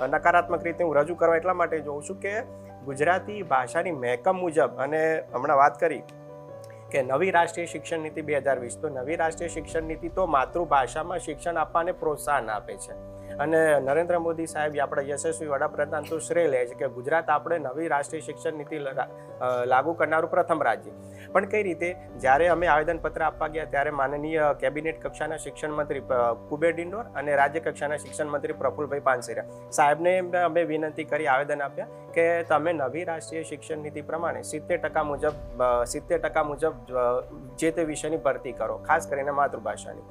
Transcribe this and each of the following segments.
નકારાત્મક રીતે હું રજૂ કરવા એટલા માટે જોઉં છું કે ગુજરાતી ભાષાની મહેકમ મુજબ અને હમણાં વાત કરી કે નવી રાષ્ટ્રીય શિક્ષણ નીતિ બે હજાર વીસ, તો નવી રાષ્ટ્રીય શિક્ષણ નીતિ તો માતૃભાષામાં શિક્ષણ આપવાને પ્રોત્સાહન આપે છે. અને નરેન્દ્ર મોદી સાહેબ આપણા યશસ્વી વડાપ્રધાન તો શ્રેય લે છે કે ગુજરાત આપણે નવી રાષ્ટ્રીય શિક્ષણ નીતિ લગા- કરનારું પ્રથમ રાજ્ય. પણ કઈ રીતે? જ્યારે અમે આવેદનપત્ર આપવા ગયા ત્યારે માનનીય કેબિનેટ કક્ષાના શિક્ષણ મંત્રી કુબેર ડિંડોર અને રાજ્ય કક્ષાના શિક્ષણ મંત્રી પ્રફુલભાઈ પાનસેરા. સાહેબને અમે વિનંતી કરી આવેદન આપ્યા કે તમે નવી રાષ્ટ્રીય શિક્ષણ નીતિ પ્રમાણે સિત્તેર ટકા મુજબ સિત્તેર ટકા મુજબ જે તે વિષયની ભરતી કરો, ખાસ કરીને માતૃભાષાની.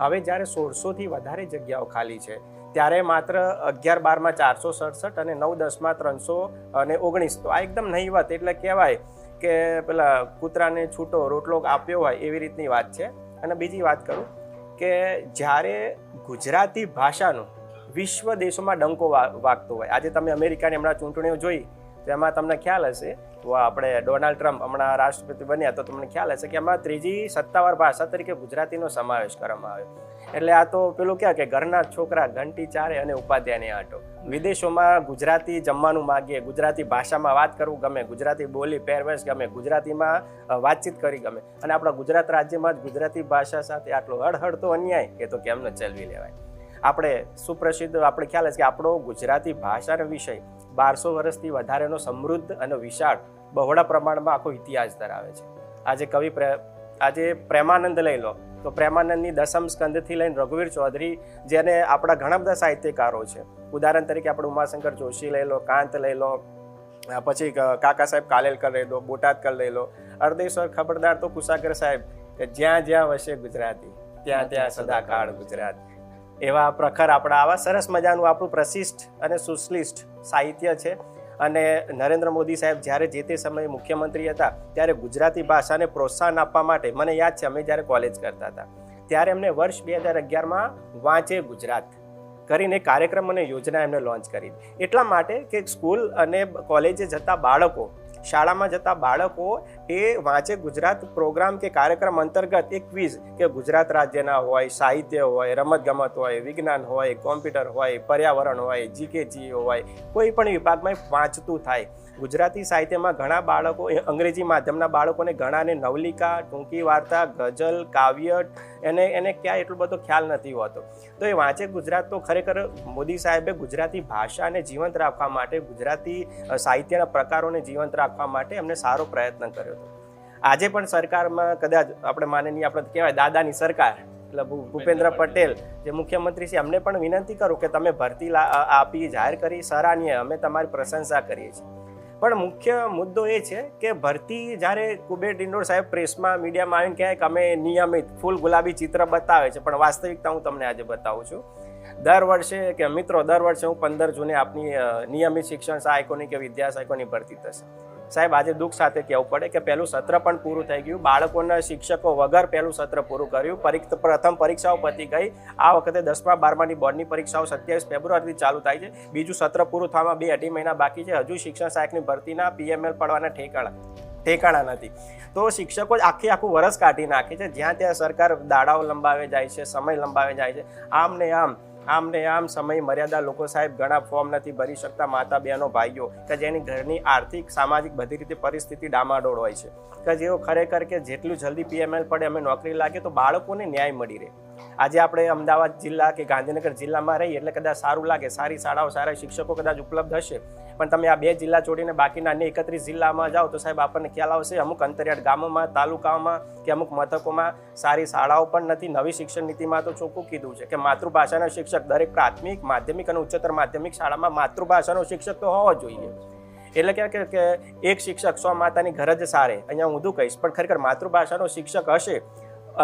હવે જ્યારે સોળસોથી વધારે જગ્યાઓ ખાલી છે ત્યારે માત્ર અગિયાર બારમાં ચારસો સડસઠ અને નવ દસમાં ત્રણસો અને ઓગણીસ. તો આ એકદમ નહીવત એટલે કહેવાય કે પેલા કૂતરાને છૂટો, રોટલો આપ્યો હોય એવી રીતની વાત છે. અને બીજી વાત કરું કે જ્યારે ગુજરાતી ભાષાનો વિશ્વ દેશોમાં ડંકો વાગતો હોય, આજે તમે અમેરિકાની હમણાં ચૂંટણીઓ જોઈ, તો એમાં તમને ખ્યાલ હશે, તો આપણે ડોનાલ્ડ ટ્રમ્પ હમણાં રાષ્ટ્રપતિ બન્યા, તો તમને ખ્યાલ હશે કે એમાં ત્રીજી સત્તાવાર ભાષા તરીકે ગુજરાતીનો સમાવેશ કરવામાં આવ્યો. એટલે આ તો પેલું ક્યાં કે ઘરના છોકરા, ઘંટી ચારે અને ઉપાધ્યાયને આટો. વિદેશોમાં ગુજરાતી જમવાનું માગીએ, ગુજરાતી ભાષામાં વાત કરવું ગમે, ગુજરાતી બોલી પહેરવેશ ગમે, ગુજરાતીમાં વાતચીત કરી ગમે. અને આપણા ગુજરાત રાજ્યમાં જ ગુજરાતી ભાષા સાથે આટલો હળહળતો અન્યાય, એ તો કેમ ન ચલવી લેવાય? આપણે સુપ્રસિદ્ધ, આપણે ખ્યાલ છે કે આપણો ગુજરાતી ભાષાનો વિષય બારસો વર્ષથી વધારેનો સમૃદ્ધ અને વિશાળ બહોળા પ્રમાણમાં આખો ઇતિહાસ ધરાવે છે. આજે કવિ પ્રે, આજે પ્રેમાનંદ લઈ લો. તો પ્રેમાનંદની દસમ સ્કંદથી લઈને રઘુવીર ચૌધરી, જેને આપણા ઘણા બધા સાહિત્યકારો છે. ઉદાહરણ તરીકે આપણે ઉમાશંકર જોશી લઈ લો, કાંત લઈ લો પછી કાકા સાહેબ કાલેલકર લઈ લો, બોટાદકર લઈ લો. અર્ધેશ્વર ખબરદાર તો કુશાગર સાહેબ, કે જ્યાં જ્યાં વસે ગુજરાતી, ત્યાં ત્યાં સદાકાળ ગુજરાત. એવા પ્રખર આપણા આવા સરસ મજાનું આપણું પ્રશિષ્ટ અને સુશ્લિષ્ટ સાહિત્ય છે. અને નરેન્દ્ર મોદી સાહેબ જ્યારે જે તે સમયે મુખ્યમંત્રી હતા, ત્યારે ગુજરાતી ભાષાને પ્રોત્સાહન આપવા માટે, મને યાદ છે, અમે જ્યારે કોલેજ કરતા હતા, ત્યારે એમને વર્ષ બે હજાર અગિયારમાં વાંચે ગુજરાત કરીને કાર્યક્રમ અને યોજના એમને લોન્ચ કરી. એટલા માટે કે સ્કૂલ અને કોલેજે જતા બાળકો શાળામાં જતા બાળકો એ વાંચે ગુજરાત પ્રોગ્રામ કે કાર્યક્રમ અંતર્ગત એક ક્વિઝ કે ગુજરાત રાજ્યના હોય, સાહિત્ય હોય, રમતગમત હોય, વિજ્ઞાન હોય, કોમ્પ્યુટર હોય, પર્યાવરણ હોય જીકે જીઓ હોય, કોઈ પણ વિભાગમાં વાંચતું થાય. ગુજરાતી સાહિત્યમાં ઘણા બાળકો એ અંગ્રેજી માધ્યમના બાળકોને ઘણાને નવલિકા ટૂંકી વાર્તા ગઝલ કાવ્ય એને એને ક્યાં એટલો બધો ખ્યાલ નથી હોતો. તો એ વાંચે ગુજરાત તો ખરેખર મોદી સાહેબે ગુજરાતી ભાષાને જીવંત રાખવા માટે ગુજરાતી સાહિત્યના પ્રકારોને જીવંત રાખવા માટે એમને સારો પ્રયત્ન કર્યો હતો. આજે પણ સરકારમાં કદાચ આપણે માનનીય આપણે કહેવાય દાદાની સરકાર એટલે ભૂપેન્દ્ર પટેલ. જે મુખ્યમંત્રી છે એમને પણ વિનંતી કરું કે તમે ભરતી આપી જાહેર કરી સરાહનીય અમે તમારી પ્રશંસા કરીએ છીએ. પણ મુખ્ય મુદ્દો એ છે કે ભરતી જ્યારે કુબેર ડિંડોર સાહેબ પ્રેસમાં મીડિયામાં આવીને કહે કે અમે નિયમિત ફૂલ ગુલાબી ચિત્ર બતાવે છે, પણ વાસ્તવિકતા હું તમને આજે બતાવું છું. દર વર્ષે કે મિત્રો, દર વર્ષે હું પંદર જૂને આપની નિયમિત શિક્ષણ સહાયકોની કે વિદ્યા સહાયકોની ભરતી થશે. સાહેબ, આજે દુઃખ સાથે કહેવું પડે કે પહેલું સત્ર પણ પૂરું થઈ ગયું. બાળકોના શિક્ષકો વગર પહેલું સત્ર પૂરું કર્યું. પરીક્ષ પ્રથમ પરીક્ષાઓ પતી ગઈ. આ વખતે દસમા, બારમાની બોર્ડની પરીક્ષાઓ સત્યાવીસ ફેબ્રુઆરીથી ચાલુ થાય છે. બીજું સત્ર પૂરું થવામાં બે અઢી મહિના બાકી છે. હજુ શિક્ષણ સહાયકની ભરતીના પીએમએલ પડવાના ઠેકાણા ઠેકાણા નથી. તો શિક્ષકો જ આખી આખું વરસ કાઢી નાખે છે. જ્યાં ત્યાં સરકાર દાડાઓ લંબાવે જાય છે, સમય લંબાવે જાય છે. આમ ને આમ આમ ને આમ સમય મર્યાદા લોકો સાહેબ ઘણા ફોર્મ નથી ભરી શકતા. માતા બહેનો, ભાઈઓ કે જેની ઘરની આર્થિક, સામાજિક બધી રીતે પરિસ્થિતિ ડામાડોળ હોય છે. કે જેઓ ખરેખર કે જેટલું જલ્દી પીએમએલ પડે અમે નોકરી લાગે તો બાળકોને ન્યાય મળી રહે. આજે આપણે અમદાવાદ જિલ્લા કે ગાંધીનગર જિલ્લામાં રહીએ એટલે કદાચ સારું લાગે. સારી શાળાઓ, સારા શિક્ષકો કદાચ ઉપલબ્ધ હશે. પણ તમે આ બે જિલ્લા છોડીને બાકીના અન્ય એકત્રીસ જિલ્લામાં જાઓ તો સાહેબ આપણને ખ્યાલ આવશે અમુક અંતરિયાળ ગામોમાં, તાલુકાઓમાં કે અમુક મથકોમાં સારી શાળાઓ પણ નથી. નવી શિક્ષણ નીતિમાં તો ચોખ્ખું કીધું છે કે માતૃભાષાના શિક્ષક દરેક પ્રાથમિક, માધ્યમિક અને ઉચ્ચતર માધ્યમિક શાળામાં માતૃભાષાનો શિક્ષક તો હોવો જોઈએ. એટલે કે કે એક શિક્ષક સો માતાની ઘર જ સારે. અહીંયા હું ઊંધું કહીશ, પણ ખરેખર માતૃભાષાનો શિક્ષક હશે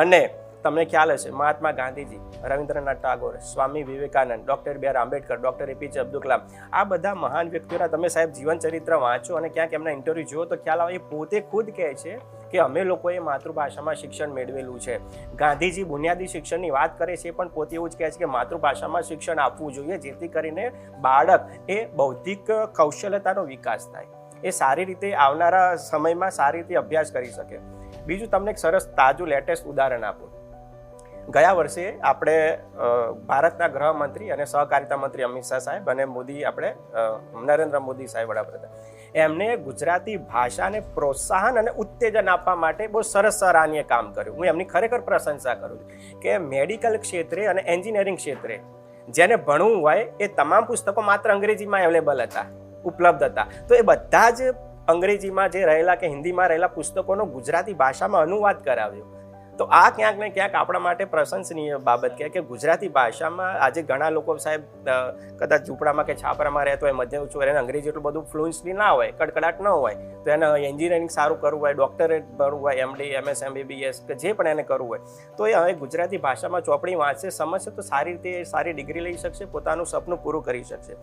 અને તમને ખ્યાલ હશે, Mahatma Gandhiji, Rabindranath Tagore, Swami Vivekananda, doctor B R Ambedkar, doctor APJ Abdul Kalam. આ બધા મહાન વ્યક્તિઓના તમે સાહેબ જીવન ચરિત્ર વાંચો અને ક્યાંક એમના ઇન્ટરવ્યૂ જુઓ તો ખ્યાલ આવે, એ પોતે ખુદ કહે છે કે અમે લોકોએ માતૃભાષામાં શિક્ષણ મેળવેલું છે. ગાંધીજી બુનિયાદી શિક્ષણની વાત કરે છે પણ પોતે એવું જ કહે છે કે માતૃભાષામાં શિક્ષણ આપવું જોઈએ, જેથી કરીને બાળક એ બૌદ્ધિક કૌશલ્યતાનો વિકાસ થાય. એ સારી રીતે આવનારા સમયમાં સારી રીતે અભ્યાસ કરી શકે. બીજું તમને એક સરસ તાજું લેટેસ્ટ ઉદાહરણ આપું. ગયા વર્ષે આપણે ભારતના ગૃહમંત્રી અને સહકારિતા મંત્રી અમિત શાહ સાહેબ અને મોદી આપણે નરેન્દ્ર મોદી સાહેબ વડાપ્રધાન. એમને ગુજરાતી ભાષાને પ્રોત્સાહન અને ઉત્તેજન આપવા માટે બહુ સરસ સરાહનીય કામ કર્યું. હું એમની ખરેખર પ્રશંસા કરું છું કે મેડિકલ ક્ષેત્રે અને એન્જિનિયરિંગ ક્ષેત્રે જેને ભણવું હોય એ તમામ પુસ્તકો માત્ર અંગ્રેજીમાં અવેલેબલ હતા, ઉપલબ્ધ હતા. તો એ બધા જ અંગ્રેજીમાં જે રહેલા કે હિન્દીમાં રહેલા પુસ્તકોનો ગુજરાતી ભાષામાં અનુવાદ કરાવ્યો. તો આ ક્યાંક ને ક્યાંક આપણા માટે પ્રશંસનીય બાબત કે કે ગુજરાતી ભાષામાં આજે ઘણા લોકો સાહેબ કદાચ ઝૂંપડામાં કે છાપરામાં રહેતો હોય મધ્ય ઉચ્ચ એને અંગ્રેજી એટલું બધું ફ્લુઅન્સલી ના હોય, કડકડાટ ન હોય, તો એને એન્જિનિયરિંગ સારું કરવું હોય ડોક્ટરેટ ભરવું હોય એમડી એમએસ એમબીબીએસ કે જે પણ એને કરવું હોય, તો એ હવે ગુજરાતી ભાષામાં ચોપડી વાંચશે, સમજશે તો સારી રીતે સારી ડિગ્રી લઈ શકશે, પોતાનું સપનું પૂરું કરી શકશે.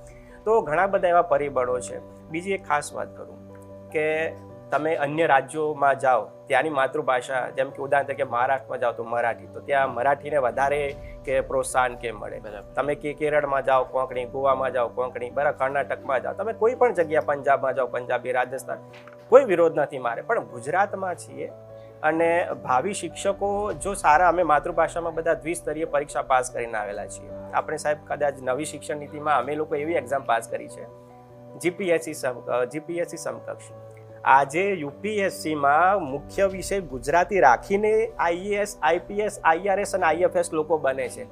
તો ઘણા બધા એવા પરિબળો છે. બીજી એક ખાસ વાત કરું કે તમે અન્ય રાજ્યોમાં જાઓ ત્યાંની માતૃભાષા જેમ કે ઉદાહરણ તરીકે મહારાષ્ટ્રમાં જાઓ તો મરાઠી તો ત્યાં મરાઠીને વધારે કે પ્રોત્સાહન કેમ મળે. તમે કે કેરળમાં જાઓ કોંકણી ગોવામાં જાઓ કોંકણી બરાબર કર્ણાટકમાં જાઓ તમે કોઈ પણ જગ્યા પંજાબમાં જાઓ પંજાબી રાજસ્થાન કોઈ વિરોધ નથી મારે. પણ ગુજરાતમાં છીએ અને ભાવિ શિક્ષકો જો સારા અમે માતૃભાષામાં બધા દ્વિસ્તરીય પરીક્ષા પાસ કરીને આવેલા છીએ. આપણે સાહેબ કદાચ નવી શિક્ષણ નીતિમાં અમે લોકો એવી એક્ઝામ પાસ કરી છે. જીપીએસસી જીપીએસસી સમકક્ષ. આજે યુપીએસસીમાં મુખ્ય વિષય ગુજરાતી રાખીને આઈએએસ, આઈપીએસ, આઈઆરએસ અને આઈએફએસ લોકો બને છે.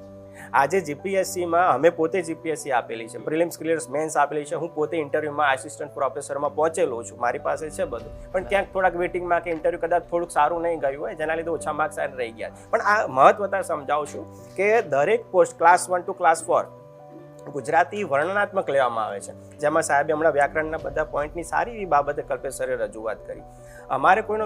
આજે જીપીએસસીમાં અમે પોતે જીપીએસસી આપેલી છે. પ્રિલિમ્સ ક્લિયર્સ મેન્સ આપેલી છે. હું પોતે ઇન્ટરવ્યુમાં આસિસ્ટન્ટ પ્રોફેસરમાં પહોંચેલો છું. મારી પાસે છે બધું. પણ ક્યાંક થોડાક વેટિંગમાં કે ઇન્ટરવ્યુ કદાચ થોડુંક સારું નહીં ગયું હોય, જેના લીધે ઓછા માર્ક્સ રહી ગયા પણ આ મહત્વતા સમજાવું છું કે દરેક post class one two class four Gujarati વર્ણનાત્મક લેવામાં આવે છે. જેમાં સાહેબે હમણાં વ્યાકરણના બધા પોઈન્ટની સારી એવી બાબતે કલ્પેશ રજૂઆત કરી. અમારે કોઈનો